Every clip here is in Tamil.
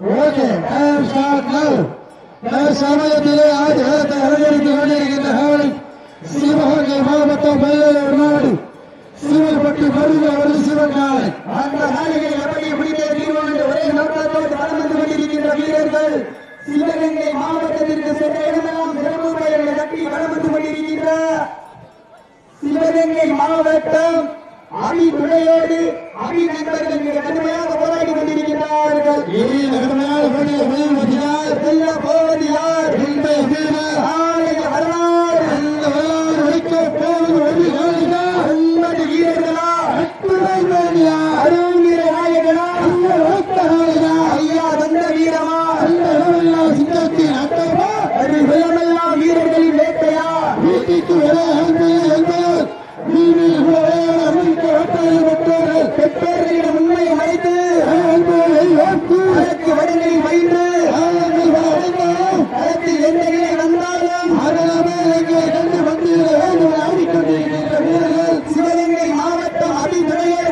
ಓಕೆ ಟೈಮ್ ಸ್ಟಾರ್ಟ್ ನೌ ನಾವು ಸಮಾಜದಲ್ಲಿ ಆದ ಹೇಳತ ಹರಗರಿತು ಮನೆಯರಿಗಿಂತ ಹೇಳಿ ಸಿಂಹಕ್ಕೆ ಭಾವತ್ತ ಬಯಲು ಮಾಡಿ ಸಿಂಹಪಟ್ಟು ಮರಿಗೆ ಹೊರಡಿಸಿರುತ್ತಾರೆ அபி துணையோடு அபி நண்பர்கள் மிக கடுமையாக போராடி கொண்டிருக்கிறார்கள். வெளிப்படுத்தினார் செல்ல போவது யார்? நாளைய வரலாறு. வரலாறு வைக்க போவது ஒரு ஒன்பது வீரர்களா? அருங்கிற நாயகனா? வைத்த காலிகா ஐயா வந்த வீரமா? சிங்கத்தின் அட்டமா அது வீரர்களின் வேட்டையா? வீட்டுக்கு வர அதனமே கண்டு வந்திட வேண்டுமென ஆடிக்கொண்டிருக்கின்ற வீரர்கள் சிவகங்கை மாவட்டம் அபி துணையோடு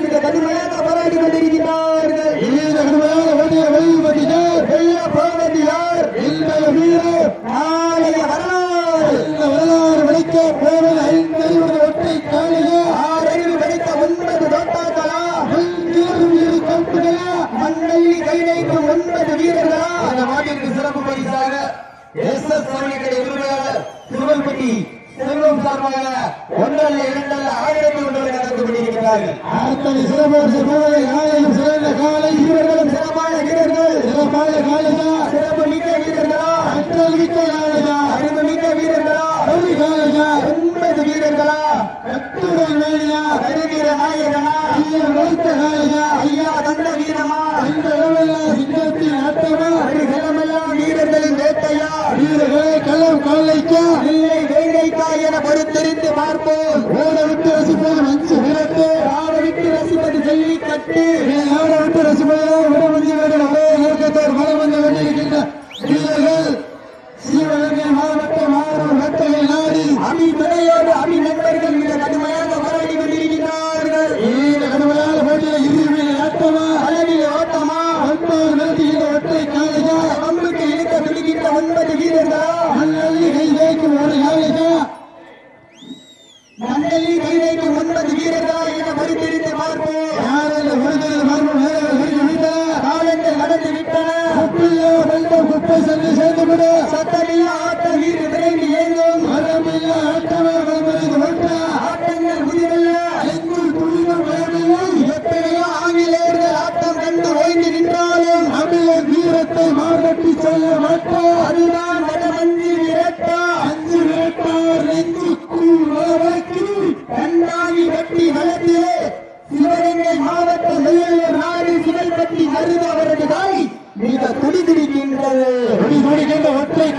மிக கடுமையாக போராடி கொண்டிருக்கிறார்கள் கடுமையாக கடுமையான வண்டியை வெளிப்படுத்தினார் வெல்ல போவது யார் இன்றைய வீரர் நாளைய வரலாறு. இந்த வரலாறு விளைக்க போவது ஐந்தறிவது ஒற்றை காலையே ஆறறிவு கிடைத்த ஒன்பது தோட்டாக்களா? ஐந்தேறு கம்புகளா மண்ணள்ளி கை வைக்கும் ஒன்பது வீரர்களா? அந்த மாட்டிற்கு சிறப்பு பரிசாக எஸ் எஸ் சரணிக்கடை உரிமையாளர் திருவல்பட்டி செல்வம் சார்பாக ஒன்றல்ல இரண்டல்ல ஆயிரத்தி ஒன்று நடந்து கொண்டிருக்கிறார்கள். அத்தனை சிறப்பு போவதை காலையும் சிறந்த காலை வீரர்களும் சிறப்பான வீரர்கள். சிறப்பான காலையா சிறப்பு மிக்க வீரர்களா அற்றல் மிக்க காலையா அறிவு மிக்க வீரர்களா ஒரு காலையா ஒன்பது வீரர்களா அத்துடன் வேலையா வருகிற நாயகனா ஐயர் வைத்த காலையா ஐயா தந்த வீரமா இந்த இடமெல்லாம் சிங்கத்தின் அட்டமா வருகிறமெல்லாம் வீரர்களின் வேட்டையா வீரர்களே களம் காலைக்கா இல்லை வேங்கைக்கா என பொறுத்தெரிந்து பார்ப்போம் ஓட விட்டு ரசிப்பது மஞ்சு விரட்டு ஆட விட்டு ரசிப்பது ஜல்லி கட்டு ஓட விட்டு ரசிப்பதால் விடமதி வேண்டும் ஒரே நோக்கத்தோடு மனம் வந்து கொண்டிருக்கின்ற வீரர்கள் சிவகங்கை மாவட்டம் ஆரூர் வெட்டகை நாடி அபி துணையோடு அபி நண்பர்கள் மிக கடுமையாக போராடி கொண்டிருக்கிறார்கள் இந்த கடுமையான போட்டியில் இறுதி ஆட்டமா அளவில் ஓட்டமா ஒன்பது நிறுத்துகின்ற ஒற்றை காலையா பம்புக்கு இழுக்க துடிக்கின்ற ஒன்பது வீரர்களா மண்ணள்ளி கை வைக்கும் ஒரு காலையா மண்டலி கைதைக்கு ஒன்பது வீரர்களா என பொறுத்திருந்து பார்ப்போம். யார் அந்த விருதுகள் மர்மம் காலங்கள் கடந்து விட்டன. குப்பையோ வெள்ளம் குப்பை சென்று சேர்ந்துவிடு சத்தமில்லா ஆட்ட வீடு விரைந்து இயங்கும் மரமில்லா ஆட்டமே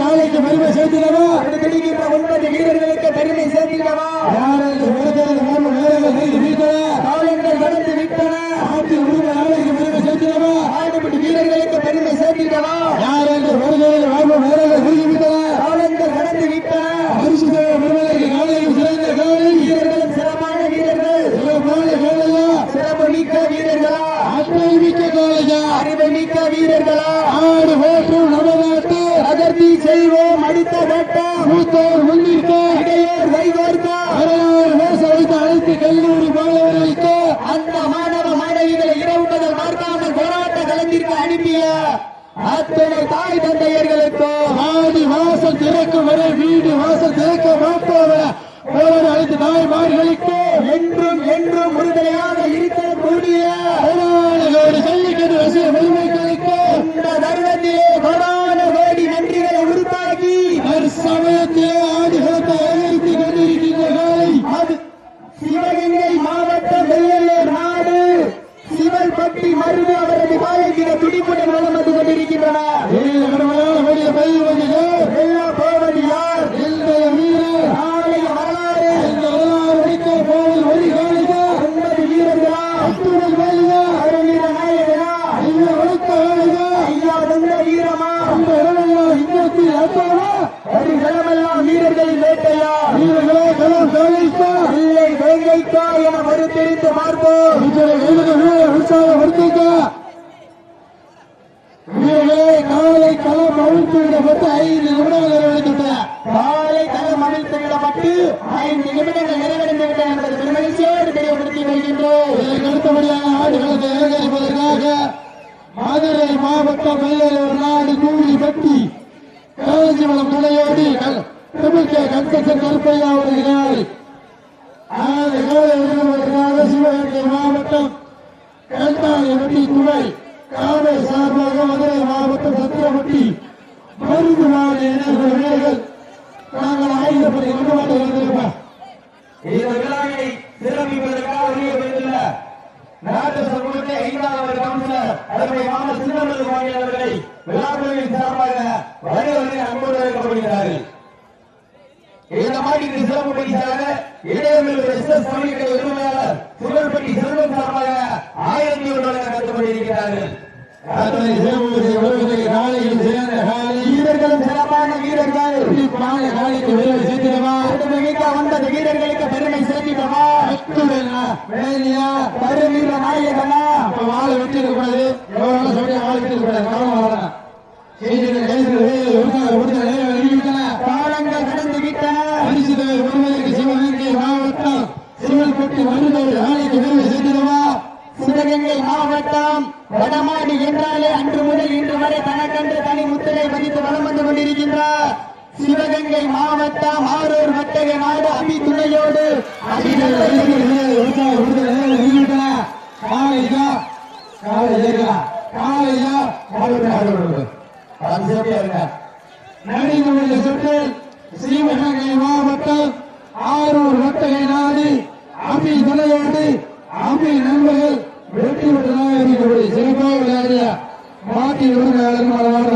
காலைக்கு பெருமை சேர்த்தினவா துடிதுடிக்கின்ற ஒன்பது வீரர்களுக்கு பெருமை சேர்த்திடவா? யார் அந்த விருதுகள் மர்மம் நேரங்கள் வருகை விட்டன காலங்கள் கடந்து விட்டன. ஆற்றில் உரிமை நாளைக்கு பெருமை சேர்த்தினவா ஆடுபடி வீரர்களுக்கு பெருமை சேர்த்திடவா? யார் அந்த விருதுகள் மர்மம் நேரங்கள் வருகை விட்டன காலங்கள் கடந்து விட்டன. பரிசு சிறந்த காலை. வீரர்களும் சிறப்பான வீரர்கள். சிறப்பான காலையா? சிறப்பு மிக்க வீரர்களா? ஆற்றல் மிக்க காலையா? அறிவு மிக்க வீரர்களா? ஆடு நமநாட்டு செல்வோம் அடித்த வேட்டம் மூத்தோர் முன்னிற்க. இடையோர் கைகோர்க்க. அரையாறு பேச வைத்த அனைத்து கல்லூரி மாணவர்களுக்கு அந்த மாணவ மாணவிகளை இரவு பகல் பார்க்காமல் போராட்ட களத்திற்கு அனுப்பிய அத்தனை தாய் தந்தையர்களுக்கும் ஆடி வாசல் திறக்கும் வரை வீடு வாசல் திறக்க மாட்டோம் போராடி அனைத்து தாய்மார்களுக்கு என்றும் என்றும் உறுதுணையாக இருக்கக்கூடிய சிவல்பட்டி மருது அவரது காலைக்கிற துடிப்புடன் வளம் வந்து கொண்டிருக்கின்றன. இந்த கடுமையான வழியை பயிர்வதிலே வெல்ல போவது யார்? இன்றைய வீரர் நாளைய வரலாறு. இந்த வரலாறு வைக்க போவது ஒரு காலையா ஒன்பது வீரர்களா? அத்துடன் வேலையா அருவீர நாயகனா? ஐயா வைத்த வேலையா ஐயா தந்த வீரமா? இந்த இடமெல்லாம் இங்கத்தில் அட்டமா ஒரு களமெல்லாம் வீரர்களின் வேட்டையா வீரர்களே களம் காலைக்கா இல்லை வேங்கைக்கா என மறுத்தெரிந்து பார்ப்போம் அவிழ்த்து ஐந்து நிமிடங்கள் நிறைவடைந்துவிட்டன. காலை களம் மண்ணில் விடப்பட்டு ஐந்து நிமிடங்கள் நிறைவடைந்து விட்டன என்பது பெருமகிழ்ச்சியோடு தெரியப்படுத்தி வருகின்றோம். இதற்கு அடுத்தபடியாக ஆடுகளத்தை அலங்கரிப்பதற்காக மதுரை மாவட்டம் மயிலூர் நாடு கூலிப்பட்டி காஞ்சிபுரம் துணையோடி தமிழ்கே கண்கசன் கருப்பையா வருகிறார் ஆறு சிவகங்கை மாவட்டம் கண்டாயப்பட்டி துணை காவை சார்பாக மதுரை மாவட்டம் சத்திரப்பட்டி மருந்து மாடு இணைகள் வீரர்கள் நாங்கள் ஆயுதப்படி கொண்டு வந்து வந்திருப்போம் இந்த விழாவை சிறப்பிப்பதற்காக வெளியே வந்துள்ள நாட்டு சமூகத்தை ஐந்தாவது கவுன்சிலர் அதனுடைய மாம சின்னமது மாநில அவர்களை விழாக்குழுவின் சார்பாக வருக அன்போடு வைக்கப்படுகிறார்கள் இந்த மாதிரி சிறப்பு பரிசாக இடையமில் எஸ் எஸ் தமிழ்களை உரிமையாளர் சிவன்பட்டி செல்வம் சார்பாக ஆயிரத்தி ஒன்று கற்றுக்கொண்டிருக்கிறார்கள் அத்தனை சிறப்பு வருவதை காலையில் சேர்ந்த காலை வீரர்களும் சிறப்பான வீரர்கள் குறிப்பான காலைக்கு விரைவு சேர்த்திடவா பெருமை மிக்க வந்தது வீரர்களுக்கு பெருமை சேர்த்திடவா வேலையா கருவீர நாயகனா. வாழை வெட்டி இருக்கக்கூடாது எவ்வளவு சொல்லிய வாழை வெட்டி இருக்கக்கூடாது கவனம் வரணும் செய்திகள் கைது ஒருத்தர் ஒருத்தர் அறிவித்தன காலங்கள் கடந்து விட்டன பரிசுத்தை ஒருவருக்கு சிவகங்கை மாவட்டம் சிவல்பட்டி மருந்தோடு நாளைக்கு விரைவு சேர்த்திடவா சிவகங்கை மாவட்டம் வடமாடி என்றாலே அன்று முதல் இன்று வரை தனக்கென்று தனி முத்திரை பதித்து வலம் வந்து கொண்டிருக்கின்றார் சிவகங்கை மாவட்டம் ஆரூர் வட்டக நாடு அபி துணையோடு அபி சிவகங்கை மாவட்டம் ஆரூர் வட்டகை நாடு அபி துணையோடு அபி நண்பர்கள் வெற்றி பெற்றதாக இருக்கக்கூடிய சிறப்பாக விளையாடிய மாட்டின் உரிமையாளர் மனமான